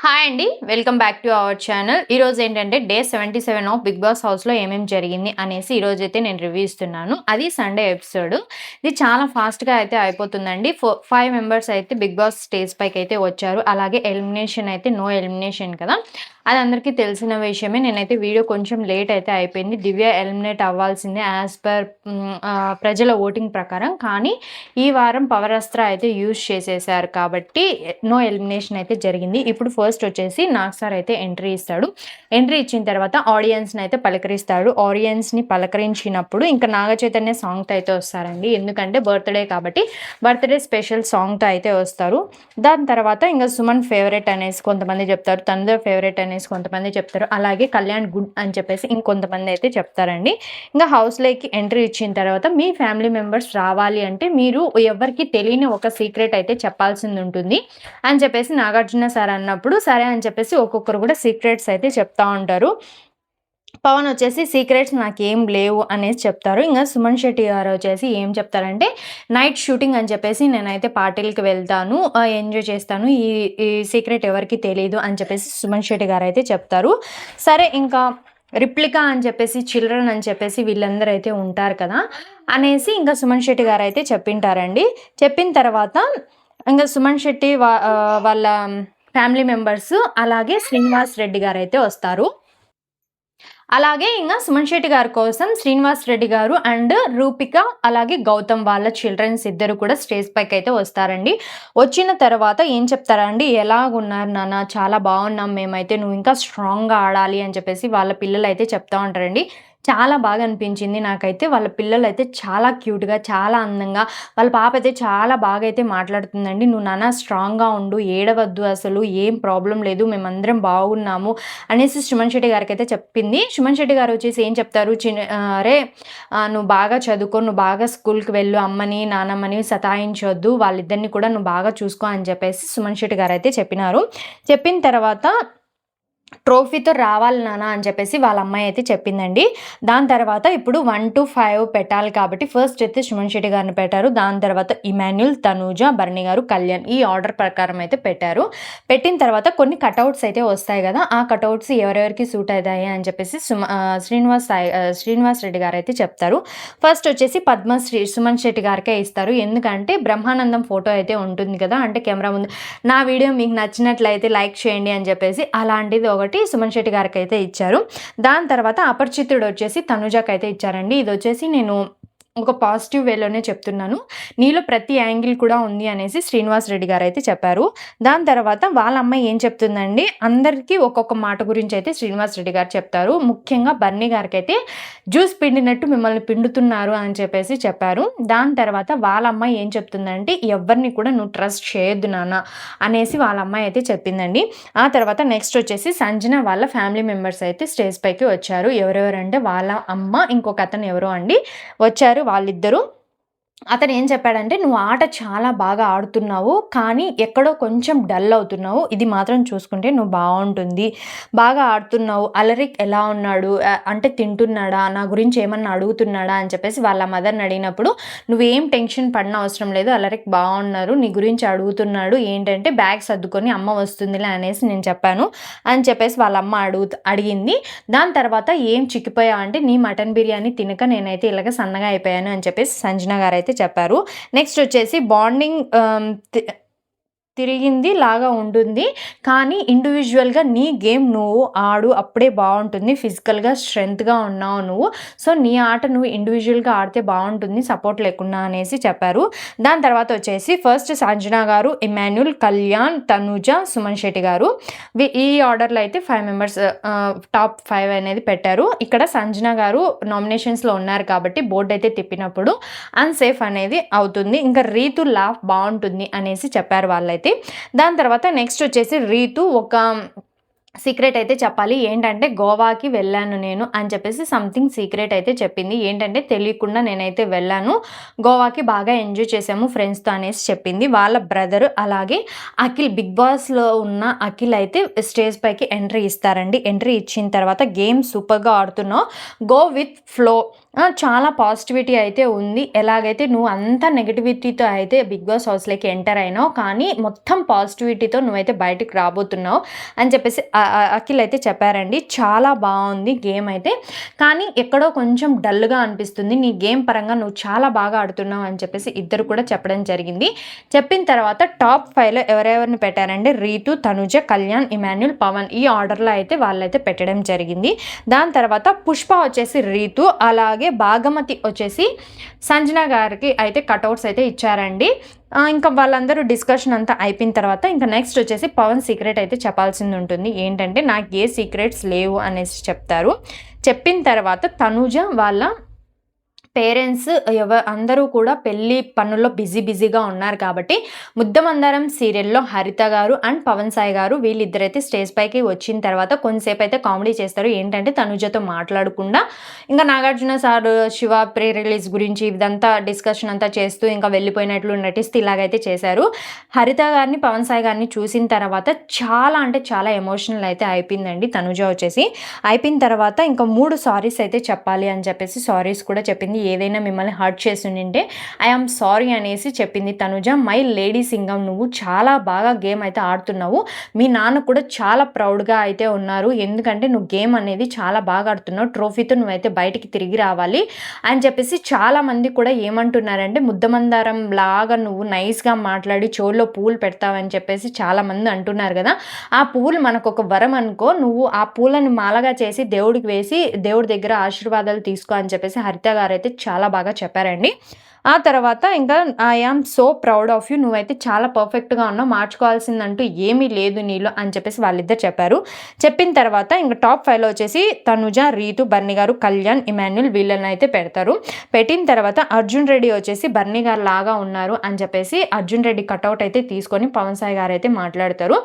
Hi అండి welcome back to our channel ఈరోజు ఏంటంటే day seventy seven of Bigg Boss హౌస్లో ఏమేమి జరిగింది అనేసి ఈరోజు అయితే నేను రివ్యూ ఇస్తున్నాను. అది సండే ఎపిసోడ్ ఇది చాలా ఫాస్ట్గా అయితే అయిపోతుందండి. ఫోర్ ఫైవ్ మెంబర్స్ అయితే బిగ్ బాస్ స్టేజ్ పైకి అయితే వచ్చారు. అలాగే ఎలిమినేషన్ అయితే నో ఎలిమినేషన్ కదా. అది అందరికీ తెలిసిన విషయమే. నేనైతే వీడియో కొంచెం లేట్ అయితే అయిపోయింది. దివ్య ఎలిమినేట్ అవ్వాల్సిందే యాజ్ పర్ ప్రజల ఓటింగ్ ప్రకారం. కానీ ఈ వారం పవరస్త్ర అయితే యూజ్ చేసేసారు కాబట్టి నో ఎలిమినేషన్ అయితే జరిగింది. ఇప్పుడు ఫస్ట్ వచ్చేసి నాగ్ సార్ అయితే ఎంట్రీ ఇస్తాడు. ఎంట్రీ ఇచ్చిన తర్వాత ఆడియన్స్ని అయితే పలకరిస్తాడు. ఆడియన్స్ని పలకరించినప్పుడు ఇంకా నాగ చైతన్య సాంగ్తో అయితే వస్తారండి. ఎందుకంటే బర్త్డే కాబట్టి బర్త్డే స్పెషల్ సాంగ్తో అయితే వస్తారు. దాని తర్వాత ఇంకా సుమన్ ఫేవరెట్ అనేసి కొంతమంది చెప్తారు. తనదే ఫేవరెట్ అనేసి కొంతమంది చెప్తారు. అలాగే కళ్యాణ్ గుడ్ అని చెప్పేసి ఇంకొంతమంది అయితే చెప్తారండి. ఇంకా హౌస్లోకి ఎంట్రీ ఇచ్చిన తర్వాత మీ ఫ్యామిలీ మెంబర్స్ రావాలి అంటే మీరు ఎవరికి తెలియని ఒక సీక్రెట్ అయితే చెప్పాల్సింది ఉంటుంది. అని చెప్పేసి నాగార్జున సార్ అన్నప్పుడు సరే అని చెప్పేసి ఒక్కొక్కరు కూడా సీక్రెట్స్ అయితే చెప్తా ఉంటారు. పవన్ వచ్చేసి సీక్రెట్స్ నాకేం లేవు అనేసి చెప్తారు. ఇంకా సుమన్ శెట్టి గారు వచ్చేసి ఏం చెప్తారంటే నైట్ షూటింగ్ అని చెప్పేసి నేనైతే పార్టీలకి వెళ్తాను ఎంజాయ్ చేస్తాను ఈ ఈ సీక్రెట్ ఎవరికి తెలియదు అని చెప్పేసి సుమన్ శెట్టి గారు అయితే చెప్తారు. సరే ఇంకా రిప్లికా అని చెప్పేసి చిల్డ్రన్ అని చెప్పేసి వీళ్ళందరూ అయితే ఉంటారు కదా అనేసి ఇంకా సుమన్ శెట్టి గారు అయితే చెప్పింటారండి. చెప్పిన తర్వాత ఇంకా సుమన్ శెట్టి వాళ్ళ ఫ్యామిలీ మెంబర్స్ అలాగే శ్రీనివాస్ రెడ్డి గారు అయితే వస్తారు. అలాగే ఇంకా సుమన్ శెట్టి గారి కోసం శ్రీనివాస్ రెడ్డి గారు అండ్ రూపిక అలాగే గౌతమ్ వాళ్ళ చిల్డ్రన్స్ ఇద్దరు కూడా స్టేజ్ పైకి అయితే వస్తారండి. వచ్చిన తర్వాత ఏం చెప్తారండి? ఎలాగున్నారు నాన్న? చాలా బాగున్నాం మేమైతే నువ్వు ఇంకా స్ట్రాంగ్గా ఆడాలి అని చెప్పేసి వాళ్ళ పిల్లలు అయితే చెప్తా ఉంటారండి. చాలా బాగా అనిపించింది. నాకైతే వాళ్ళ పిల్లలు అయితే చాలా క్యూట్గా చాలా అందంగా వాళ్ళ పాప అయితే చాలా బాగా అయితే మాట్లాడుతుందండి. నువ్వు నాన్న స్ట్రాంగ్గా ఉండు ఏడవద్దు అసలు ఏం ప్రాబ్లం లేదు మేమందరం బాగున్నాము అనేసి సుమన్ శెట్టి గారికి అయితే చెప్పింది. సుమన్ శెట్టి గారు వచ్చేసి ఏం చెప్తారు? చిన్న అరే నువ్వు బాగా చదువుకో నువ్వు బాగా స్కూల్కి వెళ్ళు అమ్మని నానమ్మని సతాయించొద్దు వాళ్ళిద్దరిని కూడా నువ్వు బాగా చూసుకో అని చెప్పేసి సుమన్ శెట్టి గారు అయితే చెప్పినారు. చెప్పిన తర్వాత ట్రోఫీతో రావాలి నాన్న అని చెప్పేసి వాళ్ళ అమ్మాయి అయితే చెప్పిందండి. దాని తర్వాత ఇప్పుడు వన్ టు ఫైవ్ పెట్టాలి కాబట్టి ఫస్ట్ అయితే సుమన్ శెట్టి గారిని పెట్టారు. దాని తర్వాత ఇమాన్యుల్ తనూజ బర్ణి గారు కళ్యాణ్ ఈ ఆర్డర్ ప్రకారం అయితే పెట్టారు. పెట్టిన తర్వాత కొన్ని కటౌట్స్ అయితే వస్తాయి కదా ఆ కటౌట్స్ ఎవరెవరికి సూట్ అవుతాయి అని చెప్పేసి సుమ శ్రీనివాస్ శ్రీనివాస్ రెడ్డి గారు అయితే చెప్తారు. ఫస్ట్ వచ్చేసి పద్మశ్రీ సుమన్ శెట్టి గారికే ఇస్తారు. ఎందుకంటే బ్రహ్మానందం ఫోటో అయితే ఉంటుంది కదా అంటే కెమెరా ముందు నా వీడియో మీకు నచ్చినట్లయితే లైక్ చేయండి అని చెప్పేసి అలాంటిది ఒకటి సుమన్ శెట్టి గారికి అయితే ఇచ్చారు. దాని తర్వాత అపరిచితుడు వచ్చేసి తనుజాకి అయితే ఇచ్చారండి. ఇది వచ్చేసి నేను ఒక పాజిటివ్ వేలోనే చెప్తున్నాను. నీలో ప్రతి యాంగిల్ కూడా ఉంది అనేసి శ్రీనివాస్ రెడ్డి గారు అయితే చెప్పారు. దాని తర్వాత వాళ్ళ అమ్మాయి ఏం చెప్తుందండి అందరికీ ఒక్కొక్క మాట గురించి అయితే శ్రీనివాస్ రెడ్డి గారు చెప్తారు. ముఖ్యంగా బన్నీ గారికి అయితే జ్యూస్ పిండినట్టు మిమ్మల్ని పిండుతున్నారు అని చెప్పేసి చెప్పారు. దాని తర్వాత వాళ్ళ అమ్మాయి ఏం చెప్తుందంటే ఎవరిని కూడా నువ్వు ట్రస్ట్ చేయొద్దు నాన్న అనేసి వాళ్ళ అమ్మాయి అయితే చెప్పిందండి. ఆ తర్వాత నెక్స్ట్ వచ్చేసి సంజన వాళ్ళ ఫ్యామిలీ మెంబర్స్ అయితే స్టేజ్ పైకి వచ్చారు. ఎవరెవరంటే వాళ్ళ అమ్మ ఇంకొక అతను ఎవరో అండి వచ్చారు. వాళ్ళిద్దరూ అతను ఏం చెప్పాడంటే నువ్వు ఆట చాలా బాగా ఆడుతున్నావు కానీ ఎక్కడో కొంచెం డల్ అవుతున్నావు. ఇది మాత్రం చూసుకుంటే నువ్వు బాగుంటుంది. బాగా ఆడుతున్నావు. అలరిక్ ఎలా ఉన్నాడు? అంటే తింటున్నాడా? నా గురించి ఏమన్నా అడుగుతున్నాడా? అని చెప్పేసి వాళ్ళ మదర్ని అడిగినప్పుడు నువ్వేం టెన్షన్ పడిన అవసరం లేదు. అలరిక్ బాగున్నారు. నీ గురించి అడుగుతున్నాడు. ఏంటంటే బ్యాగ్ సర్దుకొని అమ్మ వస్తుందిలే అనేసి నేను చెప్పాను. అని చెప్పేసి వాళ్ళ అమ్మ అడుగు అడిగింది. దాని తర్వాత ఏం చిక్కిపోయావు అంటే నీ మటన్ బిర్యానీ తినక నేనైతే ఇలాగ సన్నగా అయిపోయాను అని చెప్పేసి సంజన గారు అయితే చెప్పారు. నెక్స్ట్ వచ్చేసి బాండింగ్ తిరిగింది లాగా ఉంటుంది. కానీ ఇండివిజువల్గా నీ గేమ్ నువ్వు ఆడు అప్పుడే బాగుంటుంది. ఫిజికల్గా స్ట్రెంగ్త్గా ఉన్నావు నువ్వు. సో నీ ఆట నువ్వు ఇండివిజువల్గా ఆడితే బాగుంటుంది. సపోర్ట్ లేకుండా అనేసి చెప్పారు. దాని తర్వాత వచ్చేసి ఫస్ట్ సంజనా గారు ఇమాన్యుల్ కళ్యాణ్ తనుజ సుమన్ శెట్టి గారు. ఈ ఆర్డర్లో అయితే ఫైవ్ మెంబర్స్ టాప్ ఫైవ్ అనేది పెట్టారు. ఇక్కడ సంజన గారు నామినేషన్స్లో ఉన్నారు కాబట్టి బోర్డు అయితే తిప్పినప్పుడు అన్సేఫ్ అనేది అవుతుంది. ఇంకా రీతు లాఫ్ బాగుంటుంది అనేసి చెప్పారు వాళ్ళైతే. దాని తర్వాత నెక్స్ట్ వచ్చేసి రీతు ఒక సీక్రెట్ అయితే చెప్పాలి. ఏంటంటే గోవాకి వెళ్ళాను నేను అని చెప్పేసి సంథింగ్ సీక్రెట్ అయితే చెప్పింది. ఏంటంటే తెలియకుండా నేనైతే వెళ్ళాను. గోవాకి బాగా ఎంజాయ్ చేసాము ఫ్రెండ్స్తో అనేసి చెప్పింది. వాళ్ళ బ్రదర్ అలాగే అఖిల్ బిగ్ బాస్లో ఉన్న అఖిల్ అయితే స్టేజ్ పైకి ఎంట్రీ ఇస్తారండి. ఎంట్రీ ఇచ్చిన తర్వాత గేమ్ సూపర్గా ఆడుతున్నావు గో విత్ ఫ్లో చాలా పాజిటివిటీ అయితే ఉంది. ఎలాగైతే నువ్వు అంత నెగిటివిటీతో అయితే బిగ్ బాస్ హౌస్లోకి ఎంటర్ అయినావు కానీ మొత్తం పాజిటివిటీతో నువ్వైతే బయటకు రాబోతున్నావు అని చెప్పేసి అఖిల్ అయితే చెప్పారండి. చాలా బాగుంది గేమ్ అయితే. కానీ ఎక్కడో కొంచెం డల్గా అనిపిస్తుంది. నీ గేమ్ పరంగా నువ్వు చాలా బాగా ఆడుతున్నావు అని చెప్పేసి ఇద్దరు కూడా చెప్పడం జరిగింది. చెప్పిన తర్వాత టాప్ ఫైవ్లో ఎవరెవరిని పెట్టారంటే రీతు తనుజ కళ్యాణ్ ఇమాన్యుల్ పవన్ ఈ ఆర్డర్లో అయితే వాళ్ళైతే పెట్టడం జరిగింది. దాని తర్వాత పుష్ప వచ్చేసి రీతు అలాగే అలాగే భాగమతి వచ్చేసి సంజన గారికి అయితే కటౌట్స్ అయితే ఇచ్చారండి. ఇంకా వాళ్ళందరూ డిస్కషన్ అంతా అయిపోయిన తర్వాత ఇంకా నెక్స్ట్ వచ్చేసి పవన్ సీక్రెట్ అయితే చెప్పాల్సింది ఉంటుంది. ఏంటంటే నాకు ఏ సీక్రెట్స్ లేవు అనేసి చెప్తారు. చెప్పిన తర్వాత తనుజ వాళ్ళ పేరెంట్స్ ఎవ అందరూ కూడా పెళ్ళి పనుల్లో బిజీ బిజీగా ఉన్నారు కాబట్టి ముద్దమందరం సీరియల్లో హరిత గారు అండ్ పవన్ సాయి గారు వీళ్ళిద్దరైతే స్టేజ్ పైకి వచ్చిన తర్వాత కొంతసేపు అయితే కామెడీ చేస్తారు. ఏంటంటే తనుజతో మాట్లాడకుండా ఇంకా Nagarjuna sir Shiva pre release గురించి ఇదంతా డిస్కషన్ అంతా చేస్తూ ఇంకా వెళ్ళిపోయినట్లు నటిస్తూ ఇలాగైతే చేశారు. హరిత గారిని పవన్ సాయి గారిని చూసిన తర్వాత చాలా అంటే చాలా ఎమోషనల్ అయితే అయిపోయిందండి తనుజ వచ్చేసి. అయిపోయిన తర్వాత ఇంకా మూడు సారీస్ అయితే చెప్పాలి అని చెప్పేసి సారీస్ కూడా చెప్పింది. ఏదైనా మిమ్మల్ని హర్ట్ చేసి చేస్తుంటే ఐఆమ్ సారీ అనేసి చెప్పింది తనుజ. మై లేడీ సింగం నువ్వు చాలా బాగా గేమ్ అయితే ఆడుతున్నావు. మీ నాన్న కూడా చాలా ప్రౌడ్గా అయితే ఉన్నారు. ఎందుకంటే నువ్వు గేమ్ అనేది చాలా బాగా ఆడుతున్నావు. ట్రోఫీతో నువ్వైతే బయటికి తిరిగి రావాలి అని చెప్పేసి చాలామంది కూడా ఏమంటున్నారంటే ముద్దమందారం లాగా నువ్వు నైస్గా మాట్లాడి చోళ్ళలో పూలు పెడతావని చెప్పేసి చాలామంది అంటున్నారు కదా. ఆ పూలు మనకు ఒక వరం అనుకో. నువ్వు ఆ పూలను మాలగా చేసి దేవుడికి వేసి దేవుడి దగ్గర ఆశీర్వాదాలు తీసుకో అని చెప్పేసి హరిత గారు అయితే చాలా బాగా చెప్పారండి. ఆ తర్వాత ఇంకా I am so proud of you నువ్వైతే చాలా పర్ఫెక్ట్గా ఉన్నావు. మార్చుకోవాల్సిందంటూ ఏమీ లేదు నీలో అని చెప్పేసి వాళ్ళిద్దరు చెప్పారు. చెప్పిన తర్వాత ఇంకా టాప్ ఫైవ్లో వచ్చేసి తనుజ రీతు బర్ని గారు కళ్యాణ్ ఇమాన్యుల్ వీళ్ళని అయితే పెడతారు. పెట్టిన తర్వాత అర్జున్ రెడ్డి వచ్చేసి బర్ని గారు లాగా ఉన్నారు అని చెప్పేసి అర్జున్ రెడ్డి కట్అవుట్ అయితే తీసుకొని పవన్ సాయి గారు అయితే మాట్లాడతారు.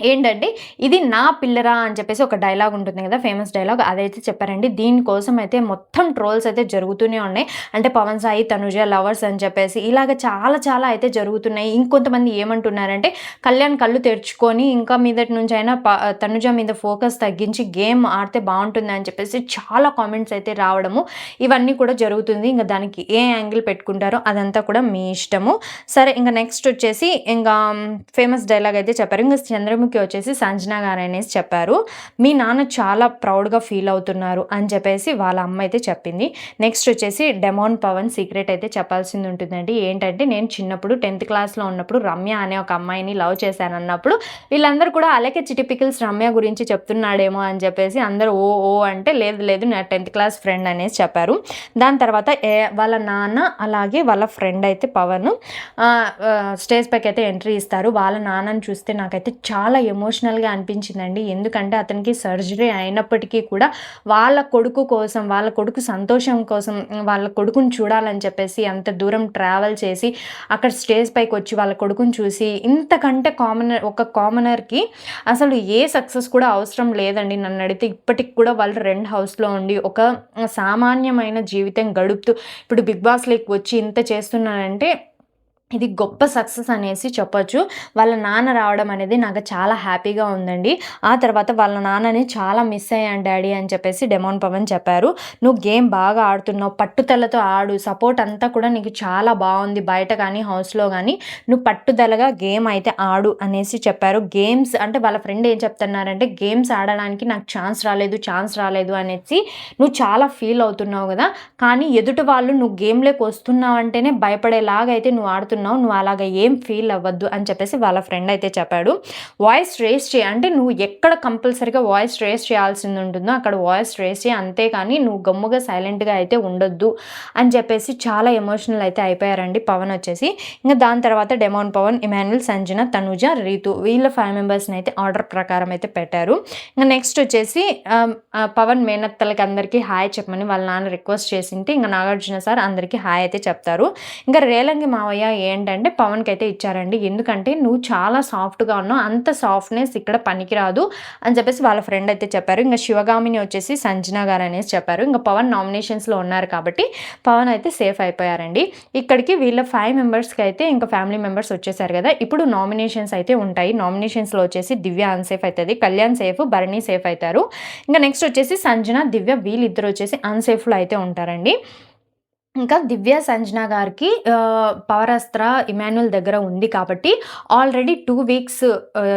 ఏంటంటే ఇది నా పిల్లరా అని చెప్పేసి ఒక డైలాగ్ ఉంటుంది కదా ఫేమస్ డైలాగ్. అదైతే చెప్పారండి. దీనికోసం అయితే మొత్తం ట్రోల్స్ అయితే జరుగుతూనే ఉన్నాయి. అంటే పవన్ సాయి తనుజ లవర్స్ అని చెప్పేసి ఇలాగ చాలా చాలా అయితే జరుగుతున్నాయి. ఇంకొంతమంది ఏమంటున్నారంటే కళ్యాణ్ కళ్ళు తెరుచుకొని ఇంకా మీదటి నుంచి అయినా తనుజ మీద ఫోకస్ తగ్గించి గేమ్ ఆడితే బాగుంటుంది అని చెప్పేసి చాలా కామెంట్స్ అయితే రావడము ఇవన్నీ కూడా జరుగుతుంది. ఇంకా దానికి ఏ యాంగిల్ పెట్టుకుంటారో అదంతా కూడా మీ ఇష్టము. సరే ఇంకా నెక్స్ట్ వచ్చేసి ఇంకా ఫేమస్ డైలాగ్ అయితే చెప్పారు. ఇంకా చంద్రము రూమ్కి వచ్చేసి సంజన గారు అనేసి చెప్పారు. మీ నాన్న చాలా ప్రౌడ్గా ఫీల్ అవుతున్నారు అని చెప్పేసి వాళ్ళ అమ్మ అయితే చెప్పింది. నెక్స్ట్ వచ్చేసి డెమోన్ పవన్ సీక్రెట్ అయితే చెప్పాల్సింది ఉంటుందండి. ఏంటంటే నేను చిన్నప్పుడు టెన్త్ క్లాస్లో ఉన్నప్పుడు రమ్య అనే ఒక అమ్మాయిని లవ్ చేశాను అన్నప్పుడు వీళ్ళందరూ కూడా అలాగే చిటిపికల్స్ రమ్య గురించి చెప్తున్నాడేమో అని చెప్పేసి అందరూ ఓ ఓ అంటే లేదు లేదు నా టెన్త్ క్లాస్ ఫ్రెండ్ అనేసి చెప్పారు. దాని తర్వాత వాళ్ళ నాన్న అలాగే వాళ్ళ ఫ్రెండ్ అయితే పవన్ స్టేజ్ పైకి అయితే ఎంట్రీ ఇస్తారు. వాళ్ళ నాన్నని చూస్తే నాకైతే చాలా చాలా ఎమోషనల్గా అనిపించిందండి. ఎందుకంటే అతనికి సర్జరీ అయినప్పటికీ కూడా వాళ్ళ కొడుకు కోసం వాళ్ళ కొడుకు సంతోషం కోసం వాళ్ళ కొడుకుని చూడాలని చెప్పేసి అంత దూరం ట్రావెల్ చేసి అక్కడ స్టేజ్ పైకి వచ్చి వాళ్ళ కొడుకుని చూసి ఇంతకంటే కామనర్ ఒక కామనర్కి అసలు ఏ సక్సెస్ కూడా అవసరం లేదండి. నన్ను అడిగితే ఇప్పటికి కూడా వాళ్ళు రెంట్ హౌస్లో ఉండి ఒక సామాన్యమైన జీవితం గడుపుతూ ఇప్పుడు బిగ్ బాస్ లైక్ వచ్చి ఇంత చేస్తున్నానంటే ఇది గొప్ప సక్సెస్ అనేసి చెప్పొచ్చు. వాళ్ళ నాన్న రావడం అనేది నాకు చాలా హ్యాపీగా ఉందండి. ఆ తర్వాత వాళ్ళ నాన్నని చాలా మిస్ అయ్యాను డాడీ అని చెప్పేసి డెమోన్ పవన్ చెప్పారు. నువ్వు గేమ్ బాగా ఆడుతున్నావు పట్టుదలతో ఆడు సపోర్ట్ అంతా కూడా నీకు చాలా బాగుంది. బయట కానీ హౌస్లో కానీ నువ్వు పట్టుదలగా గేమ్ అయితే ఆడు అనేసి చెప్పారు. గేమ్స్ అంటే వాళ్ళ ఫ్రెండ్ ఏం చెప్తున్నారంటే గేమ్స్ ఆడడానికి నాకు ఛాన్స్ రాలేదు ఛాన్స్ రాలేదు అనేసి నువ్వు చాలా ఫీల్ అవుతున్నావు కదా. కానీ ఎదుటి వాళ్ళు నువ్వు గేమ్లోకి వస్తున్నావు అంటేనే భయపడేలాగా అయితే నువ్వు ఆడుతున్నావు. చేస్తున్నావు నువ్వు అలాగ ఏం ఫీల్ అవ్వద్దు అని చెప్పేసి వాళ్ళ ఫ్రెండ్ అయితే చెప్పాడు. వాయిస్ రేస్ చేయ. అంటే నువ్వు ఎక్కడ కంపల్సరీగా వాయిస్ రేస్ చేయాల్సింది ఉంటుందో అక్కడ వాయిస్ రేస్ చేయి. అంతేకాని నువ్వు గమ్ముగా సైలెంట్గా అయితే ఉండొద్దు అని చెప్పేసి చాలా ఎమోషనల్ అయితే అయిపోయారండి పవన్ వచ్చేసి. ఇంకా దాని తర్వాత డెమోన్ పవన్ ఇమాన్యుల్ సంజన తనుజ రీతు వీళ్ళ ఫైవ్ మెంబర్స్ని అయితే ఆర్డర్ ప్రకారం అయితే పెట్టారు. ఇంకా నెక్స్ట్ వచ్చేసి పవన్ మేనత్తలకి అందరికీ హాయ్ చెప్పమని వాళ్ళ నాన్న రిక్వెస్ట్ చేసింటే ఇంకా నాగార్జున సార్ అందరికీ హాయ్ అయితే చెప్తారు. ఇంకా రేలంగి మావయ్య ఏ ఏంటంటే పవన్కి అయితే ఇచ్చారండి. ఎందుకంటే నువ్వు చాలా సాఫ్ట్గా ఉన్నావు. అంత సాఫ్ట్నెస్ ఇక్కడ పనికిరాదు అని చెప్పేసి వాళ్ళ ఫ్రెండ్ అయితే చెప్పారు. ఇంకా శివగామిని వచ్చేసి సంజన గారు అనేసి చెప్పారు. ఇంకా పవన్ నామినేషన్స్లో ఉన్నారు కాబట్టి పవన్ అయితే సేఫ్ అయిపోయారండి. ఇక్కడికి వీళ్ళ ఫైవ్ మెంబర్స్కి అయితే ఇంకా ఫ్యామిలీ మెంబర్స్ వచ్చేసారు కదా. ఇప్పుడు నామినేషన్స్ అయితే ఉంటాయి. నామినేషన్స్లో వచ్చేసి దివ్య అన్సేఫ్ అవుతుంది కళ్యాణ్ సేఫ్ భరణి సేఫ్ అవుతారు ఇంకా నెక్స్ట్ వచ్చేసి సంజన దివ్య వీళ్ళిద్దరు వచ్చేసి అన్సేఫ్లో అయితే ఉంటారండి. ఇంకా దివ్య సంజన గారికి పవరస్త్ర ఇమాన్యుల్ దగ్గర ఉంది కాబట్టి ఆల్రెడీ టూ వీక్స్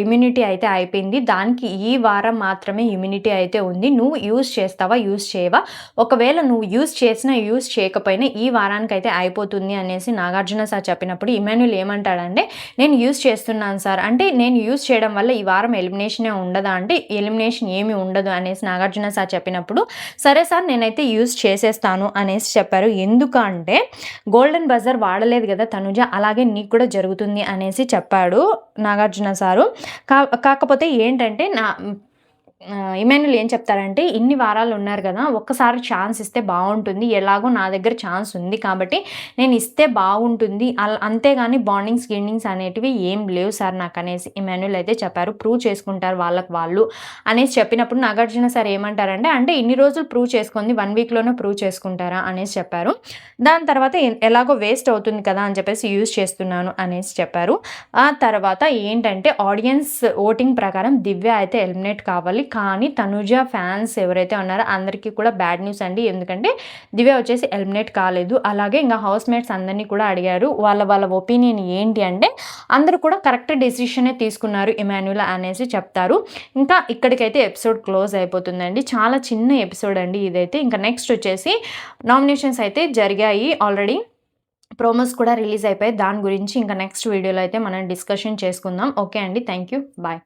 ఇమ్యూనిటీ అయితే అయిపోయింది. దానికి ఈ వారం మాత్రమే ఇమ్యూనిటీ అయితే ఉంది. నువ్వు యూజ్ చేస్తావా యూజ్ చేయవా? ఒకవేళ నువ్వు యూజ్ చేసినా యూజ్ చేయకపోయినా ఈ వారానికి అయితే అయిపోతుంది అనేసి నాగార్జున సార్ చెప్పినప్పుడు ఇమాన్యుల్ ఏమంటాడంటే నేను యూజ్ చేస్తున్నాను సార్. అంటే నేను యూజ్ చేయడం వల్ల ఈ వారం ఎలిమినేషనే ఉండదా అంటే ఎలిమినేషన్ ఏమి ఉండదు అనేసి నాగార్జున సార్ చెప్పినప్పుడు సరే సార్ నేనైతే యూజ్ చేసేస్తాను అనేసి చెప్పారు. ఎందుకు ఎందుకంటే గోల్డెన్ బజర్ వాడలేదు కదా తనుజ అలాగే నీకు కూడా జరుగుతుంది అనేసి చెప్పాడు నాగార్జున సారు. కా కాకపోతే ఏంటంటే నా ఇమాన్యుల్ ఏం చెప్తారంటే ఇన్ని వారాలు ఉన్నారు కదా ఒక్కసారి ఛాన్స్ ఇస్తే బాగుంటుంది ఎలాగో నా దగ్గర ఛాన్స్ ఉంది కాబట్టి నేను ఇస్తే బాగుంటుంది అంతేగాని బాండింగ్స్ గిండింగ్స్ అనేటివి ఏం లేవు సార్ నాకు అనేసి ఇమాన్యుల్ అయితే చెప్పారు. ప్రూవ్ చేసుకుంటారు వాళ్ళకి వాళ్ళు అనేసి చెప్పినప్పుడు నాగార్జున సార్ ఏమంటారంటే అంటే ఇన్ని రోజులు ప్రూవ్ చేసుకుంది వన్ వీక్లోనే ప్రూవ్ చేసుకుంటారా? అనేసి చెప్పారు. దాని తర్వాత ఎలాగో వేస్ట్ అవుతుంది కదా అని చెప్పేసి యూజ్ చేస్తున్నాను అనేసి చెప్పారు. ఆ తర్వాత ఏంటంటే ఆడియన్స్ ఓటింగ్ ప్రకారం దివ్య అయితే ఎలిమినేట్ కావాలి. కానీ తనుజ ఫ్యాన్స్ ఎవరైతే ఉన్నారో అందరికీ కూడా బ్యాడ్ న్యూస్ అండి. ఎందుకంటే దివ్య వచ్చేసి ఎలిమినేట్ కాలేదు. అలాగే ఇంకా హౌస్ మేట్స్ అందరినీ కూడా అడిగారు. వాళ్ళ వాళ్ళ ఒపీనియన్ ఏంటి అంటే అందరూ కూడా కరెక్ట్ డెసిషనే తీసుకున్నారు ఇమాన్యులా అనేసి చెప్తారు. ఇంకా ఇక్కడికైతే ఎపిసోడ్ క్లోజ్ అయిపోతుందండి. చాలా చిన్న ఎపిసోడ్ అండి ఇదైతే. ఇంకా నెక్స్ట్ వచ్చేసి నామినేషన్స్ అయితే జరిగాయి. ఆల్రెడీ ప్రోమోస్ కూడా రిలీజ్ అయిపోయాయి. దాని గురించి ఇంకా నెక్స్ట్ వీడియోలో అయితే మనం డిస్కషన్ చేసుకుందాం. ఓకే అండి. Thank you. బాయ్.